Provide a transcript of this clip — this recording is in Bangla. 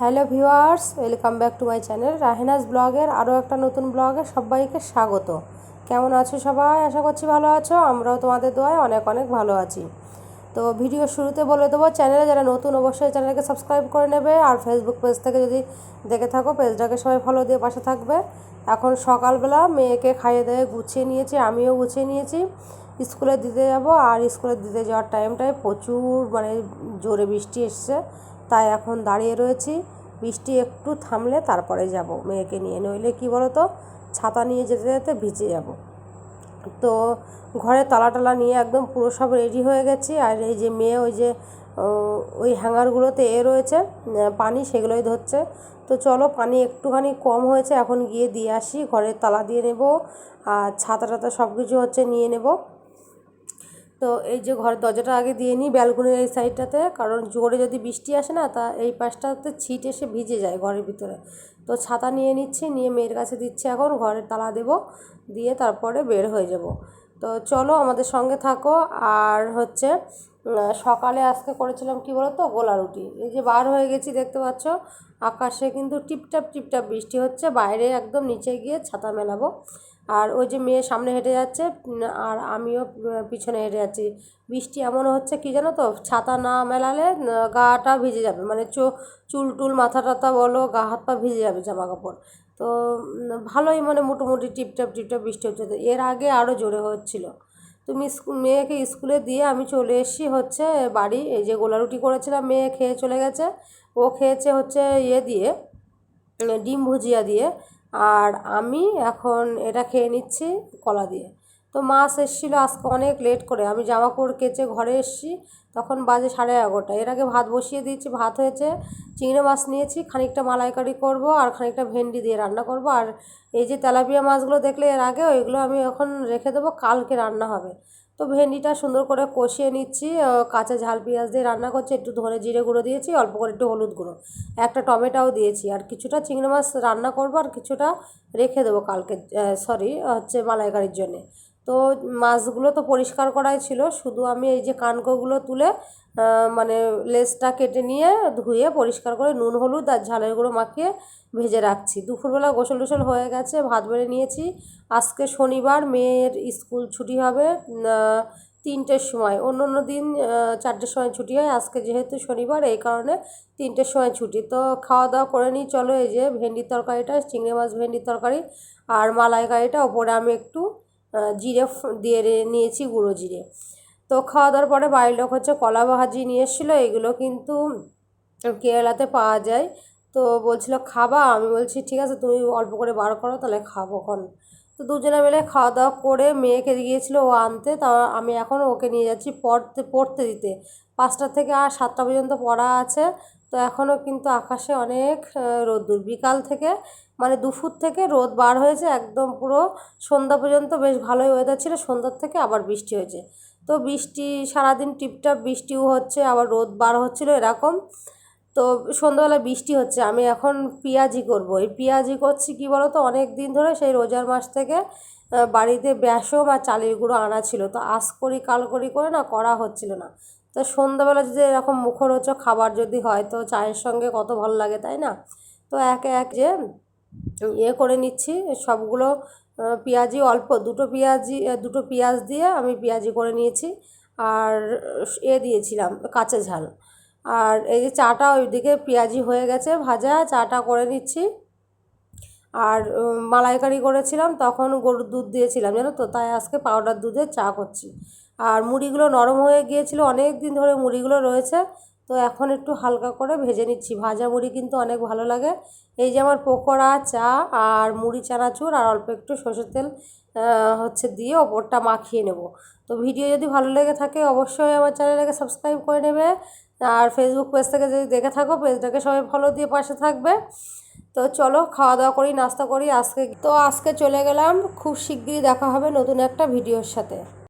Hello viewers, welcome back to my channel Rahenaz ব্লগের আরও একটা নতুন ব্লগে সবাইকে স্বাগত। কেমন আছো সবাই? আশা করছি ভালো আছো, আমরাও তোমাদের দোয়ায় অনেক অনেক ভালো আছি। তো ভিডিও শুরুতে বলে দেবো, চ্যানেলে যারা নতুন অবশ্যই চ্যানেলকে সাবস্ক্রাইব করে নেবে আর ফেসবুক পেজ থেকে যদি দেখে থাকো, পেজটাকে সবাই ফলো দিয়ে পাশে থাকবে। এখন সকালবেলা মেয়েকে খাইয়ে দিয়ে গুছিয়ে নিয়েছি, আমিও গুছিয়ে নিয়েছি। স্কুলে দিতে যাব আর স্কুলে দিতে যাওয়ার টাইমটায় প্রচুর মানে জোরে বৃষ্টি এসছে। তাই এখন দাঁড়িয়ে রয়েছি। বৃষ্টি একটু থামলে তারপরে যাব। মেয়েকে নিয়ে নইলে কি বলো তো ছাতা নিয়ে যেতে যেতে ভিজে যাব। তো ঘরে তালা টালা নিয়ে একদম পুরো সব রেডি হয়ে গেছি। আর এই যে মেয়ে ওই যে ওই হ্যাঙ্গারগুলোতে এ রয়েছে পানি সেগুলোই ধরছে। তো চলো পানি একটুখানি কম হয়েছে, এখন গিয়ে দিয়ে আসি। ঘরের তালা দিয়ে নেব, আর ছাতা টাতা সব কিছু হচ্ছে নিয়ে নেব। তো এই যে ঘরের দরজাটা আগে দিয়ে নিই ব্যালকনির এই সাইডটাতে, কারণ জোরে যদি বৃষ্টি আসে না, তা এই পাশটাতে ছিট এসে ভিজে যায় ঘরের ভিতরে। তো ছাতা নিয়ে নিচ্ছি, নিয়ে মেয়ের কাছে দিচ্ছি এখন, ঘরের তালা দেব, দিয়ে তারপরে বের হয়ে যাব। তো চলো আমাদের সঙ্গে থাকো, আর হচ্ছে সকালে আজকে করেছিলাম কি বলো তো গোলা রুটি। এই যে বার হয়ে গেছি, দেখতে পাচ্ছ? আকাশে কিন্তু টিপটাপ টিপটাপ বৃষ্টি হচ্ছে, বাইরে একদম নিচে গিয়ে ছাতা মেলাবো। আর ওই যে মেয়ে সামনে হেঁটে যাচ্ছে আর আমিও পিছনে হেঁটে যাচ্ছি। বৃষ্টি এমন হচ্ছে কি জানো তো? ছাতা না মেলালে গাটা ভিজে যাবে। মানে চো, চুল টুল মাথা টাথা বলো, গা হাত পা ভিজে যাবে জামা কাপড় তো ভালোই মানে মোটামুটি টিপটাপ টিপটাপ বৃষ্টি হচ্ছে। তো এর আগে আরও জোরে হচ্ছিল। তুমি মেয়েকে স্কুলে দিয়ে আমি চলে এসেছি হচ্ছে বাড়ি। এই যে গোলা রুটি করেছিলাম, মেয়ে খেয়ে চলে গেছে। ও খেয়েছে হচ্ছে ইয়ে দিয়ে, ডিম ভুজিয়া দিয়ে। আর আমি এখন এটা খেয়ে নিচ্ছি কলা দিয়ে। তো মাছ এসেছিল আজকে অনেক লেট করে। আমি জামা কাপড় কেচে ঘরে এসেছি, তখন বাজে সাড়ে এগারোটা। এর আগে ভাত বসিয়ে দিয়েছি, ভাত হয়েছে, চিংড়ি মাছ নিয়েছি, খানিকটা মালাইকারি করব আর খানিকটা ভেন্ডি দিয়ে রান্না করব। আর এই যে তেলাপিয়া মাছগুলো দেখলে এর আগে, ওইগুলো আমি এখন রেখে দেবো, কালকে রান্না হবে। তো ভেন্ডিটা সুন্দর করে কষিয়ে নিচ্ছি কাঁচা ঝাল পেঁয়াজ দিয়ে রান্না করছি, একটু ধরে জিরে গুঁড়ো দিয়েছি, অল্প করে একটু হলুদ গুঁড়ো। একটা টমেটোও দিয়েছি, আর কিছুটা চিংড়ি মাছ রান্না করব আর কিছুটা রেখে দেবো কালকে সরি হচ্ছে মালাইকারির জন্যে। তো মাছগুলো তো পরিষ্কার করাই ছিল। শুধু আমি এই যে কানকোগুলো তুলে মানে লেজটা কেটে নিয়ে ধুয়ে পরিষ্কার করে নুন, হলুদ আর ঝালের গুঁড়ো মাখিয়ে ভেজে রাখছি। দুপুরবেলা গোসল টোসল হয়ে গেছে, ভাত বেড়ে নিয়েছি। আজকে শনিবার, মেয়ের স্কুল ছুটি হবে তিনটের সময়। অন্য অন্য দিন চারটের সময় ছুটি হয়। আজকে যেহেতু শনিবার, এই কারণে তিনটের সময় ছুটি। তো খাওয়া দাওয়া করে নিই, চলো এই যে ভেন্ডির তরকারিটা, চিংড়ি মাছ ভেন্ডির তরকারি আর মালাইকারিটা, ওপরে আমি একটু জিরে দিয়ে নিয়েছি গুঁড়ো জিরে। তো খাওয়া দাওয়ার পরে বাড়ির লোক হচ্ছে কলা ভাজি নিয়ে এসেছিল, এগুলো কিন্তু কেরালাতে পাওয়া যায়। তো বলছিল, খাবা? আমি বলছি, ঠিক আছে, তুমি অল্প করে বার করো, তাহলে খাব খন তো দুজনে মিলে খাওয়া দাওয়া করে মেয়েকে গিয়েছিল ও আনতে, তা আমি এখন ওকে নিয়ে যাচ্ছি পড়তে পড়তে দিতে। পাঁচটা থেকে আর সাতটা পর্যন্ত পড়া আছে, তো এখনও কিন্তু আকাশে অনেক রোদ্দুর। বিকাল থেকে মানে দুপুর থেকে রোদ বার হয়েছে, একদম পুরো সন্ধ্যা পর্যন্ত বেশ ভালোই ওয়েদার ছিল, সন্ধ্যার থেকে আবার বৃষ্টি হয়েছে। তো বৃষ্টি সারাদিন টিপটাপ বৃষ্টিও হচ্ছে, আবার রোদ বার হচ্ছিল এরকম। তো সন্ধ্যাবেলা বৃষ্টি হচ্ছে, আমি এখন পেঁয়াজি করব। এই পেঁয়াজি করছি কি বলো তো অনেক দিন ধরে সেই রোজার মাস থেকে বাড়িতে বেসম আর চালের গুঁড়ো আনা ছিল। তো আজ করি, কাল করি করে না করা হচ্ছিল না। তো সন্ধ্যাবেলা যদি এরকম মুখরোচক খাবার যদি হয়, তো চায়ের সঙ্গে কত ভালো লাগে, তাই না? তো একে এক যে ইয়ে করে নিচ্ছি, সবগুলো পেঁয়াজি অল্প, দুটো পেঁয়াজি দুটো পেঁয়াজ দিয়ে আমি পেঁয়াজি করে নিয়েছি। আর এ দিয়েছিলাম কাঁচা ঝাল। আর এই যে চাটা ওইদিকে পেঁয়াজি হয়ে গেছে ভাজা, চাটা করে নিচ্ছি। আর মালাইকারি করেছিলাম, তখন গরুর দুধ দিয়েছিলাম, জানো তো? তাই আজকে পাউডার দুধে চা করছি। আর মুড়িগুলো নরম হয়ে গিয়েছিল, অনেক দিন ধরে মুড়িগুলো রয়েছে। তো এখন একটু হালকা করে ভেজে নিচ্ছি। ভাজা মুড়ি কিন্তু অনেক ভালো লাগে। এই যে আমার পকোড়া, চা আর মুড়ি, চানাচুর আর অল্প একটু সর্ষের তেল হচ্ছে দিয়ে ওপরটা মাখিয়ে নেব। তো ভিডিও যদি ভালো লেগে থাকে, অবশ্যই আমার চ্যানেলটাকে সাবস্ক্রাইব করে নেবে। আর ফেসবুক পেজ থেকে যদি দেখে থাকো পেজটাকে সবাই ফলো দিয়ে পাশে থাকবে। তো চলো, খাওয়া দাওয়া করি, নাস্তা করি, আজকে তো আজকে চলে গেলাম। খুব শিগগিরই দেখা হবে নতুন একটা ভিডিওর সাথে।